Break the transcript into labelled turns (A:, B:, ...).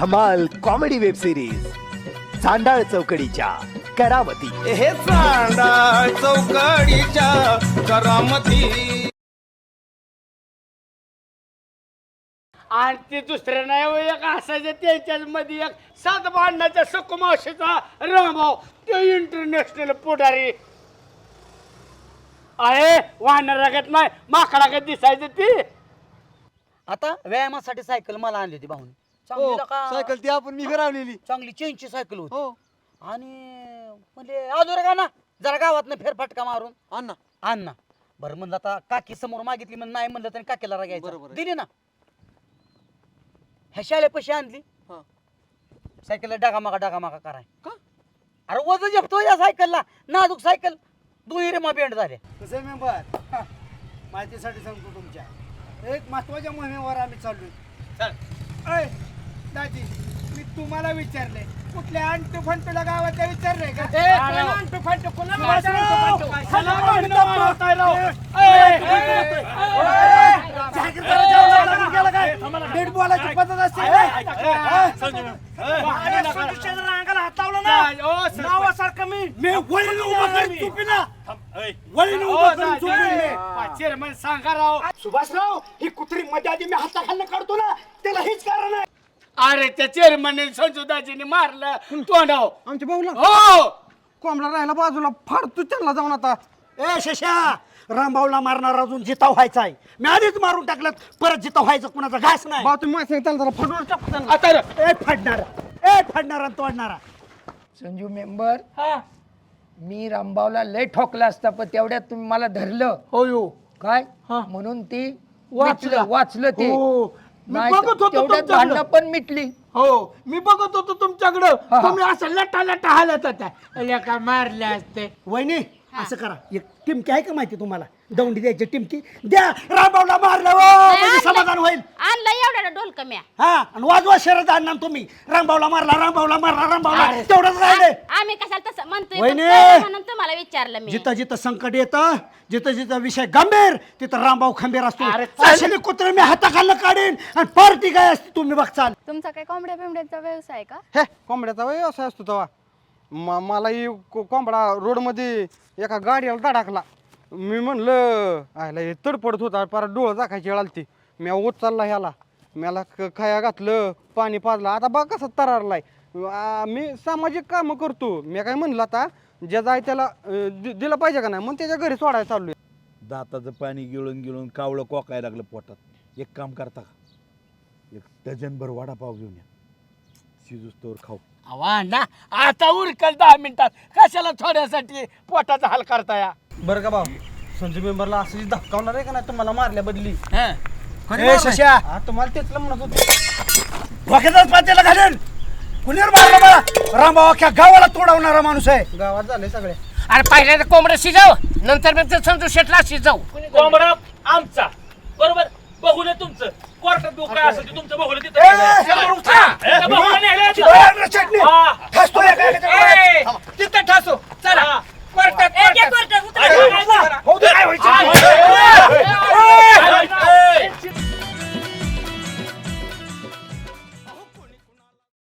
A: धमाल comedy web series चांडाळ चौकडीच्या करावती.
B: हे चांदा चौकडीच्या करामती.
C: आणि ते दुसरं नाही हो, एक असायचं त्यांच्याच मध्ये एक सात भांडणाच्या सुकुमाशीचा रामभाव ते इंटरनॅशनल पुढारी. आहे वानरागत नाही माकडागत दिसायचं ती.
D: आता व्यायामासाठी सायकल मला आणली होती भाऊन.
E: हो, सायकल ती आपण मी फिरवलेली.
D: चांगली चेनची सायकल होती.
E: हो.
D: आणि म्हणजे आजोर का ना जरा गावात फेरफटका मारून.
E: अण्णा
D: आण ना. बरं म्हणलं आता काकी समोर मागितली म्हणून नाही म्हणलं तरी काकीला
E: बरोबर
D: रागायचं
E: आहे.
D: दिली ना. ह्या शाळे पैसे आणली.
E: हा.
D: सायकलला डागामागा डागामागा कराय.
E: का?
D: अरे वजन जपतो या सायकलला. नाजूक सायकल. दुहेरी मा बेंड झाले
C: कसं मेंबर? माहितीसाठी सांगतो तुमच्या. एक महत्त्वाच्या मोहिमेवर आम्ही चाललोय. अय दाजी मी तुम्हाला विचारले कुठल्या अंटू फंटूला गावातल्या विचारले का अंटू फंटू नीट बोलायची पद्धत असते नावासारखं मी मी वळीनं उभं करीन चुकीला वळीनं उभं करीन चुकीला चेअरमन सांगा राव सुभाषराव ही कुत्री मध्ये आधी मी हाताखालनं काढतो ना त्याला हेच कारण आहे अरे त्या चेअरमनने संजूदाजीने मारलं. तोंडाव
E: आमच्या भाऊला?
C: हो.
E: कोंबडा राहिला बाजूला फाड तू त्यांना जाऊन आता.
F: ए शशा रामभाऊला मारणार अजून जिताव व्हायचा आहे. मी आधीच मारून टाकलं परत जिताव व्हायचं कुणाचा घास नाही.
E: बा तुम्ही माझ्या त्याला जरा फाडून टाकू त्यांना.
C: आता
F: ए फाडणार. ए फाडणारा आणि तोडणारा.
G: संजू मेंबर मी रामभाऊला लय ठोकला असता पण तेवढ्यात तुम्ही मला धरलं.
F: हो. यो
G: काय म्हणून ती
F: वाचलं.
G: वाचलं ते.
F: हो.
G: नाही
F: बघत होतो
G: तेवढ्यात
F: तुमच्याकडं.
G: भांडणं पण मिटली.
F: हो मी बघत होतो तुमच्याकडं.
G: हा.
F: तुम्ही असं लटा लटा हालत होता
C: का मारले असते.
F: वहिनी असं करा. एक टिमकी आहे का माहिती तुम्हाला? दौंडी द्यायची टिमकी. द्या रामभाऊला मारलं हो, म्हणजे समाधान होईल.
H: आणलं एवढ्या डोलक म्या
F: हा आणि वाजवा शरद आणणार तुम्ही. रामभाऊला मारला रामभाऊला मारला रामभाऊला तेवढंच राहिले.
H: आम्ही कशाला तसं म्हणतोय?
F: वहिनी!
H: पण कळलं म्हणून तुम्हाला विचारलं मी.
F: जिथं जिथं संकट येतं जिथं जिथं विषय गंभीर तिथं रामभाऊ खंबीर असतो. अशाने कुत्रे मी हाताखालनं काढीन आणि पार्टी काय असते तुम्ही बघचाल
H: तुमचा काय कोंबड्या बिंबड्याचा व्यवसाय का?
E: हे कोंबड्याचा व्यवसाय असतो तेव्हा. म- मला ही को- कोंबडा रोडमध्ये एका गाडीला धडाकला मी म्हणलं आयला हे तडपडत होता परत डोळं दाखायची वेळ आलती. मी उचलला ह्याला. मला क- खाया घातलं पाणी पाजलं. आता बघ कसं तरारलाय. आ, मी सामाजिक कामं करतो. मी काय म्हणलं आता ज्या जाय त्याला अं, दि- दिलं पाहिजे का नाही म्हणून त्याच्या घरी सोडायला चाललोय.
I: दाताचं पाणी गिळून गिळून कावळं कोकायला लागलं पोटात. एक काम करता का? एक डझनभर वडापाव घेऊन या. शिजूस्तोवर खाऊ.
C: ना आता उरकल दहा मिनिटात. कशाला थोड्यासाठी पोटाचा हाल करताया?
E: बरं का भाऊ संजू मेंबरला असं धक्कावणार आहे का नाही? तुम्हाला मारल्या बदली.
F: ए शशा.
E: हा, तुम्हाला तेच म्हणत होते.
F: डोक्यातच पातेला घालेन. कुणीवर मारलं मला? रामभाऊ अख्ख्या गावाला तोडवणारा माणूस आहे.
E: गावात झाले सगळे.
C: अरे पहिल्यांदा कोंबडं शिजाव नंतर मी ते समजू शेटला शिजाव.
B: कोंबडा आमचा. बरोबर? बघू नये तुमचं. कोर्टात काय असेल ते तुमचं बघू नये
F: ए,
B: तिथं